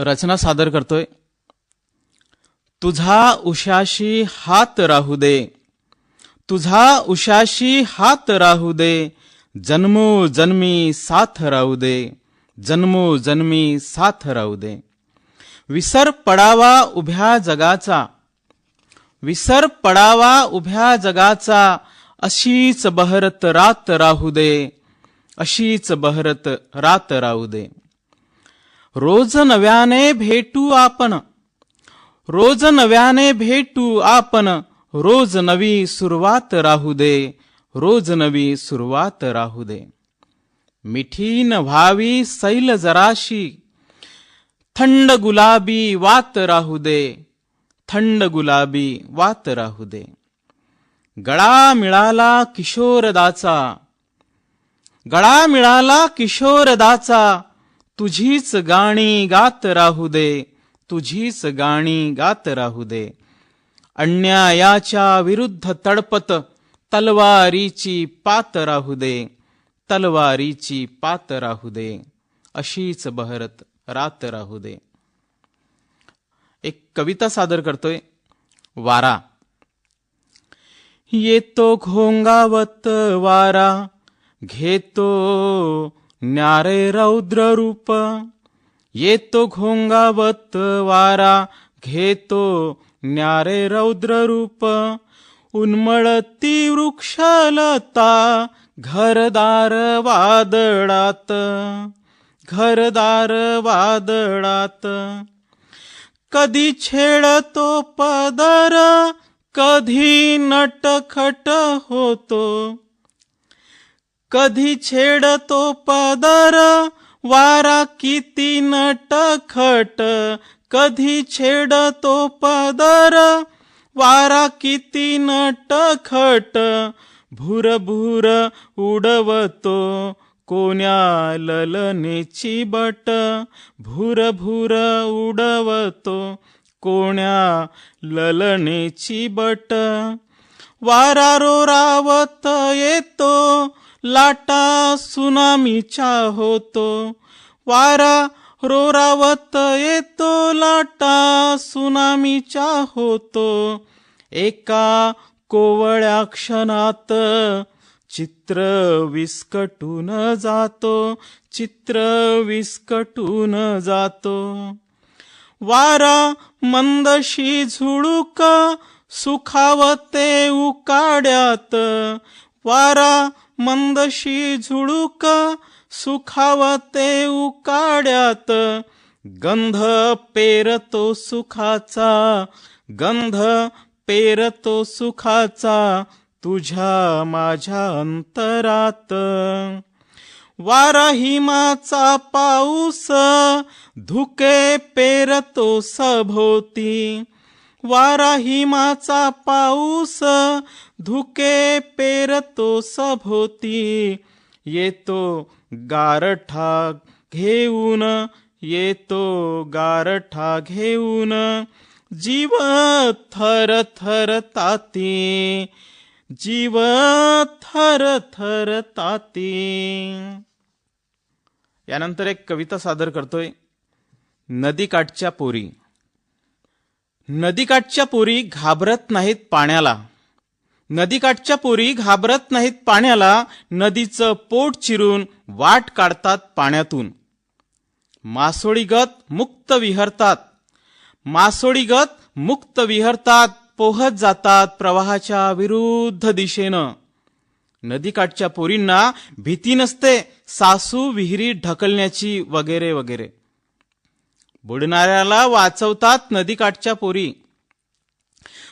रचना सादर करतोय. तुझा उशाशी हात राहू दे. तुझा उशाशी हात राहू दे. जन्मो जन्मी साथ राहू दे. जन्मो जन्मी साथ राहू दे. विसर पडावा उभ्या जगाचा. विसर पडावा उभ्या जगाचा. अशीच बहरत रात राहू दे. अशीच बहरत रात राहू दे. रोज नव्याने भेटू आपण. रोज नव्याने भेटू आपण. रोज नवी सुरुवात राहू दे. रोज नवी सुरुवात राहू दे. मिठीन व्हावी सैल जराशी. थंड गुलाबी वात राहू दे. थंड गुलाबी वात राहू दे. गळा मिळाला किशोरदाचा. गळा मिळाला किशोरदाचा. तुझीच गाणी गात राहू दे तुझीच गाणी गात राहू दे. अन्यायाच्या विरुद्ध तडपत तलवारीची पात राहू दे तलवारीची पात राहू दे. अशीच बहरत रात राहू दे. एक कविता सादर करतोय. वारा. येतो घोंगावत वारा घेतो न्यारे रौद्र रूप येतो घोंगावत वारा घेतो न्यारे रौद्र रूप उन्मळती वृक्षलता घरदार वादळात घरदार वादळात. कधी छेडतो पदर कधी नटखट होतो कधी छेडतो पदर? वारा किती नटखट. कधी छेडतो पदर? वारा किती नटखट. भूर भूर उडवतो कोण्या ललनेची बट. भूर भूर उडवतो कोण्या ललनेची बट. वारा रोरावत येतो लाटा सुनामीच्या होतो. वारा रोरावत येतो लाटा सुनामीच्या होतो. एका कोवळ्या क्षणात चित्र विस्कटून जातो चित्र विस्कटून जातो. वारा मंदशी झुळूक सुखावते उकाड्यात. वारा मंदशी झुळूक सुखावते उकाड्यात. गंध पेरतो सुखाचा गंध पेरतो सुखाचा तुझ्या माझ्या अंतरात. वारा हिमाचा पाऊस धुके पेरतो सभोवती. वाराहिमाचा पाऊस धुके पेरतो सभोती येतो गारठा घेऊन येतो गारठा घेऊन. जीव थर थर ताती जीव थर थर ताती. यानंतर एक कविता सादर करतोय नदीकाठच्या पोरी. नदीकाठच्या पोरी घाबरत नाहीत पाण्याला. नदीकाठच्या पोरी घाबरत नाहीत पाण्याला नदीचं पोट चिरून वाट काढतात पाण्यातून. मासोळीगत मुक्त विहरतात. मासोळीगत मुक्त विहरतात पोहत जातात प्रवाहाच्या विरुद्ध दिशेनं. नदीकाठच्या पोरींना भीती नसते सासू विहिरी ढकलण्याची वगैरे वगैरे. बुडणाऱ्याला वाचवतात नदीकाठच्या पोरी.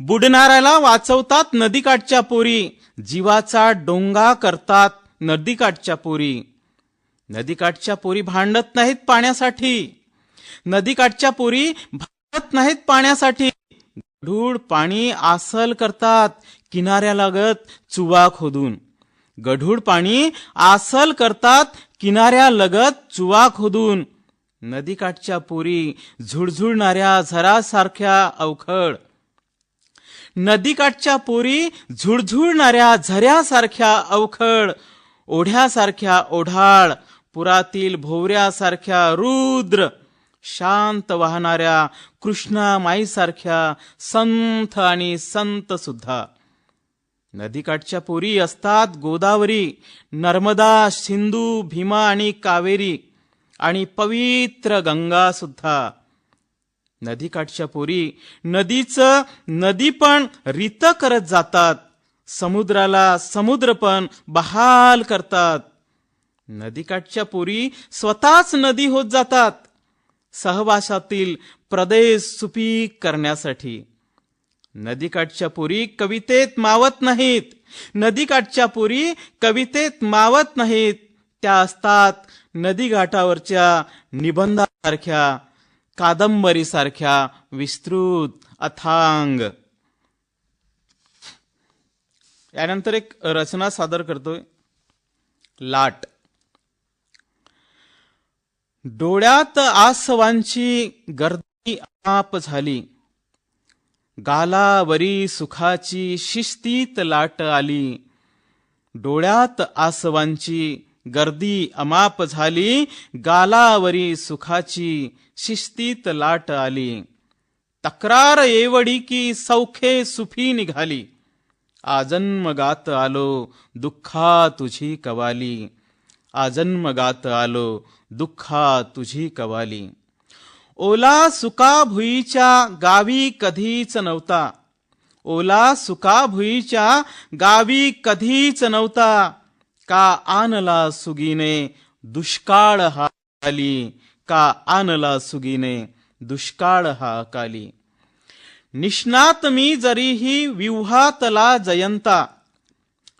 बुडणाऱ्याला वाचवतात नदीकाठच्या पोरी. जीवाचा डोंगा करतात नदीकाठच्या पोरी. नदीकाठच्या पोरी भांडत नाहीत पाण्यासाठी. नदीकाठच्या पोरी भांडत नाहीत पाण्यासाठी. गढूळ पाणी आसल करतात किनाऱ्यालगत चुवा खोदून. गढूळ पाणी आसल करतात किनाऱ्यालगत चुवा खोदून. नदीकाठच्या पोरी झुळझुळणाऱ्या झरासारख्या अवखळ. नदीकाठच्या पोरी झुळझुळणाऱ्या झऱ्यासारख्या अवखळ. ओढ्यासारख्या ओढाळ पुरातील भोवऱ्यासारख्या रुद्र. शांत वाहणाऱ्या कृष्णा माईसारख्या संत आणि संत सुद्धा नदीकाठच्या पोरी असतात गोदावरी नर्मदा सिंधू भीमा आणि कावेरी. आणि पवित्र गंगा सुद्धा. नदीकाठच्या पोरी नदीचं नदी पण रित करत जातात. समुद्राला समुद्र पण बहाल करतात. नदीकाठच्या पोरी स्वतःच नदी होत जातात. सहवासातील प्रदेश सुपीक करण्यासाठी. नदीकाठच्या पुरी कवितेत मावत नाहीत. नदीकाठच्या पुरी कवितेत मावत नाहीत. त्या असतात नदीघाटावरच्या निबंधासारख्या कादंबरीसारख्या विस्तृत अथांग. यानंतर एक रचना सादर करतोय. लाट. डोळ्यात आसवांची गर्दी आप झाली. गालावरी सुखाची शिस्तीत लाट आली. डोळ्यात आसवांची गर्दी अमाप झाली गालावरी सुखाची शिस्तीत लाट आली. तक्रार एवढी की सौखे सुफी निघाली. आजन्म गात आलो दुःखा तुझी कवाली. आजन्म गात आलो दुःखा तुझी कवाली. ओला सुका भुईच्या गावी कधीच नव्हता. ओला सुका भुईच्या गावी कधीच नव्हता. का आणला सुगीने दुष्काळ हा काली? का आणला सुगीने दुष्काळ हा काली? निष्णात मी जरीही विव्हातला जयंता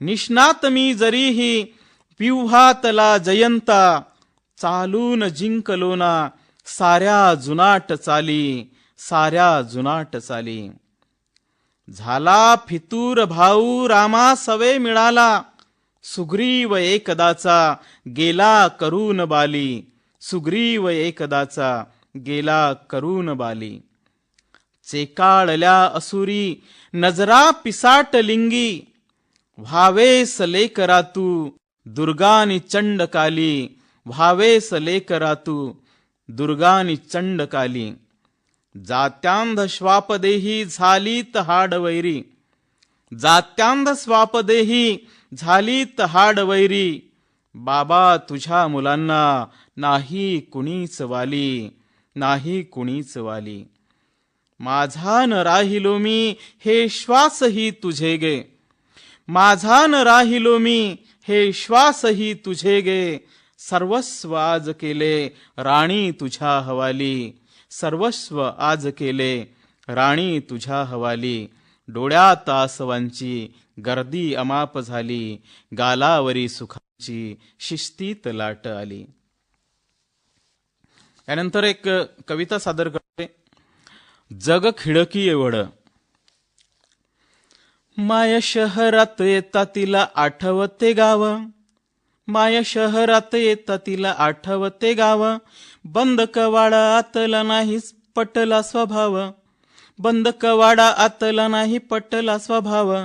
निष्णात मी जरीही विव्हातला जयंता चालून जिंकलो ना साऱ्या जुनाट चाली साऱ्या जुनाट चाली. झाला फितूर भाऊ रामा सवे मिळाला सुग्रीव एकदाचा गेला करून बाली. सुग्रीव एकदाचा गेला करून बाली. चेकाळल्या असुरी नजरा पिसाट लिंगी. व्हावेस लेकरा तू दुर्गानी चंडकाली व्हावेस लेकरा तू दुर्गानी चंडकाली जात्यांध श्वापदेही झालीत हाडवैरी. जात्यांध स्वापदेही झालीत हाडवैरी बाबा तुझ्या मुलांना नाही कुणीच वाली नाही कुणीच वाली. माझा न राहिलो मी हे श्वासही तुझे गे. माझा न राहिलो मी हे श्वासही तुझे गे. सर्वस्व आज केले राणी तुझ्या हवाली. सर्वस्व आज केले राणी तुझ्या हवाली. डोळ्यात आसवांची गर्दी अमाप झाली गालावरी सुखाची शिस्तीत लाट आली. यानंतर एक कविता सादर करते. जग खिडकी एवढ. माय शहरात येता तिला आठवते गाव. माय शहरात येता तिला आठवते गाव. बंद कवाडा आतला नाही पटला स्वभाव. बंद कवाडा आतला नाही पटला स्वभाव.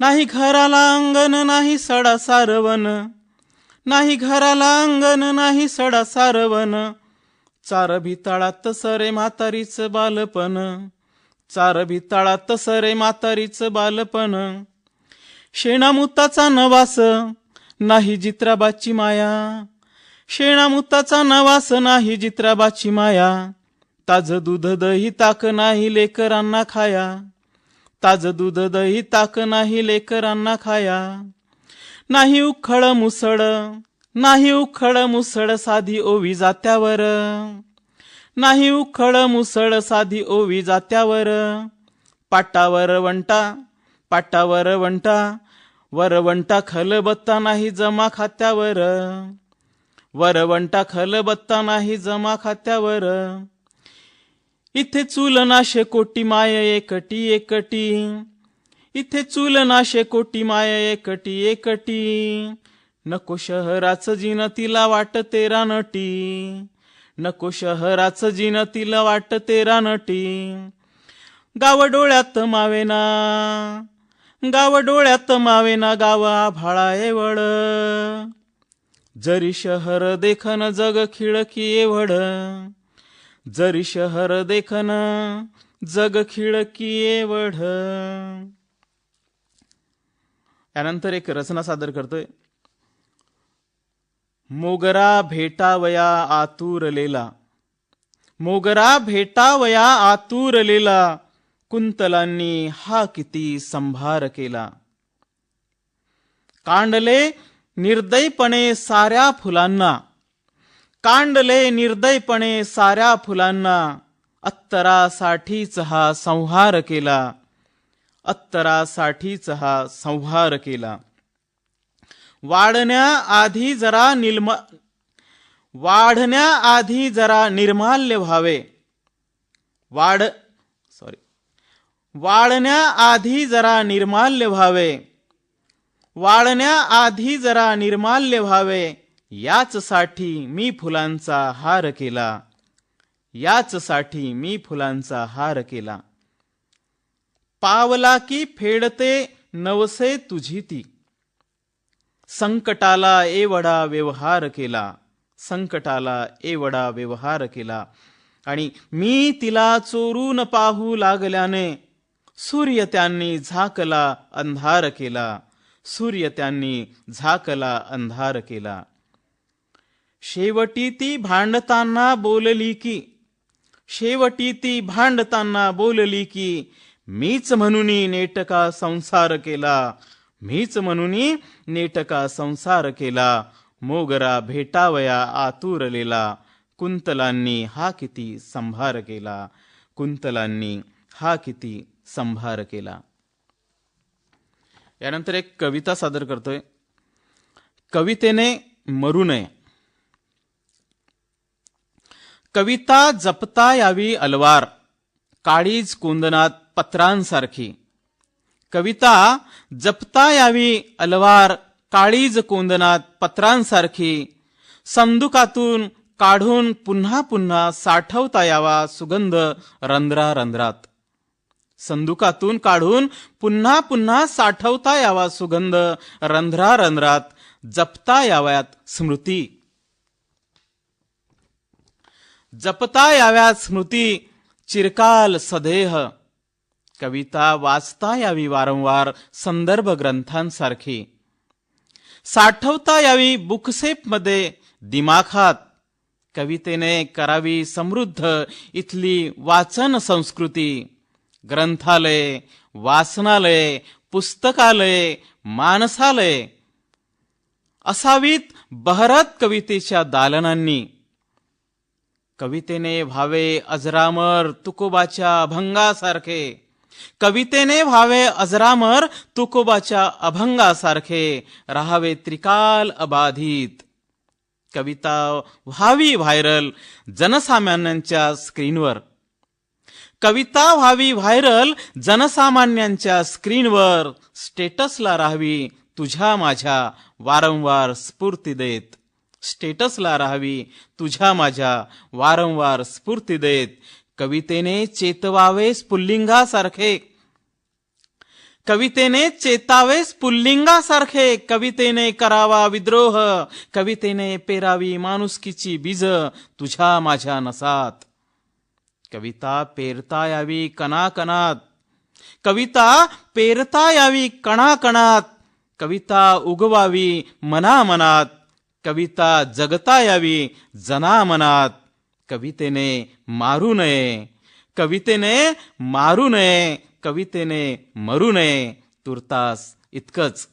नाही घराला अंगण नाही सडा सारवण. नाही घराला अंगण नाही सडा सारवण. चार भिताळात सरे म्हातारीच बालपण. चार भिताळात सरे म्हातारीच बालपण. शेणामुताचा नवास नाही जित्राबाची माया. शेणामुताचा नवास नाही जित्राबाची माया. ताज दूध दही ताक नाही लेकरांना खाया. ताज दूध दही ताक नाही लेकरांना खाया. नाही उखळ मुसळ नाही उखळ मुसळ साधी ओवी जात्यावर. नाही उखळ मुसळ साधी ओवी जात्यावर. पाटावर वंटा पाटावर वंटा वरवंटा खलबत्ता नाही जमा खात्यावर. वरवंटा खलबत्ता नाही जमा खात्यावर. इथे चूल नाशे कोटी माय एकटी एकटी. इथे चूल नाशे कोटी माय एकटी एकटी. नको शहराच जिन तिला वाट तेरा नटी नको शहराच जिन तिला वाट तेरा नटी गाव डोळ्यात मावेना गाव डोळ्यात मावेना गाव आभाळा एवढ. जरी शहर देखन जग खिळकी एवढ. जरी शहर देखन जग खिळकी एवढ. यानंतर एक रचना सादर करतोय. मोगरा भेटावया आतुरलेला. मोगरा भेटावया आतुरलेला. कुंतलांनी हा किती संभार केला. कांडले निर्दयपणे साऱ्या फुलांना. कांडले निर्दयपणे साऱ्या फुलांना. अत्तरासाठीच हा संहार केला. अत्तरासाठीच हा संहार केला. वाढण्याआधी जरा निलम वाढण्याआधी जरा निर्माल्य व्हावे. वाढ सॉरी वाढण्याआधी जरा निर्माल्य व्हावे. वाढण्याआधी जरा निर्माल्य व्हावे. याचसाठी मी फुलांचा हार केला. याचसाठी मी फुलांचा हार केला. पावला की फेडते नवसे तुझी ती. संकटाला एवढा व्यवहार केला. संकटाला एवढा व्यवहार केला. आणि मी तिला चोरून पाहू लागल्याने सूर्य त्यांनी झाकला अंधार केला. सूर्य त्यांनी झाकला अंधार केला. शेवटी ती भांडताना बोलली की शेवटी ती भांडताना बोलली की मीच म्हणून नेटका संसार केला मीच म्हणून नेटका संसार केला मोगरा भेटावया आतुरलेला कुंतलांनी हा किती संभार केला कुंतलांनी हा किती संभार केला. यानंतर एक कविता सादर करतोय. कवितेने मरू नये. कविता जपता यावी अलवार. काळीज कोंदनात पत्रांसारखी. कविता जपता यावी अलवार काळीज कोंदनात पत्रांसारखी. संदुकातून काढून पुन्हा पुन्हा साठवता यावा सुगंध रंध्रा रंध्रात. संदुकातून काढून पुन्हा पुन्हा साठवता यावा सुगंध रंध्रा रंध्रात. जपता याव्यात स्मृती. जपता याव्या स्मृती चिरकाल सदेह. कविता वाचता यावी वारंवार संदर्भ ग्रंथांसारखी. साठवता यावी बुकसेपमध्ये दिमाखात. कवितेने करावी समृद्ध इथली वाचन संस्कृती. ग्रंथालय वाचनालय पुस्तकालय मानसालय. असावीत बहरत कवितेच्या दालनांनी. कवितेने व्हावे अजरामर तुकोबाच्या अभंगासारखे. कवितेने व्हावे अजरामर तुकोबाच्या अभंगासारखे. राहावे त्रिकाल अबाधित. कविता व्हावी व्हायरल जनसामान्यांच्या स्क्रीनवर. कविता व्हावी व्हायरल जनसामान्यांच्या स्क्रीनवर. स्टेटसला राहावी तुझ्या माझ्या वारंवार स्फूर्ती देत. स्टेटसला राहावी. तुझ्या माझ्या वारंवार स्फूर्ती देत. कवितेने चेतवावे स्फुल्लिंगासारखे. कवितेने चेतावे पुल्लिंगासारखे कवितेने करावा विद्रोह. कवितेने पेरावी माणुसकीची बीज. तुझ्या माझ्या नसात. कविता पेरता यावी कणाकणात. कविता पेरता यावी कणाकणात. कविता उगवावी मनामनात. कविता जगता यावी जना मनात. कवितेने मारू नये. कवितेने मारू नये. कवितेने मरू नये. तुर्तास इतकंच.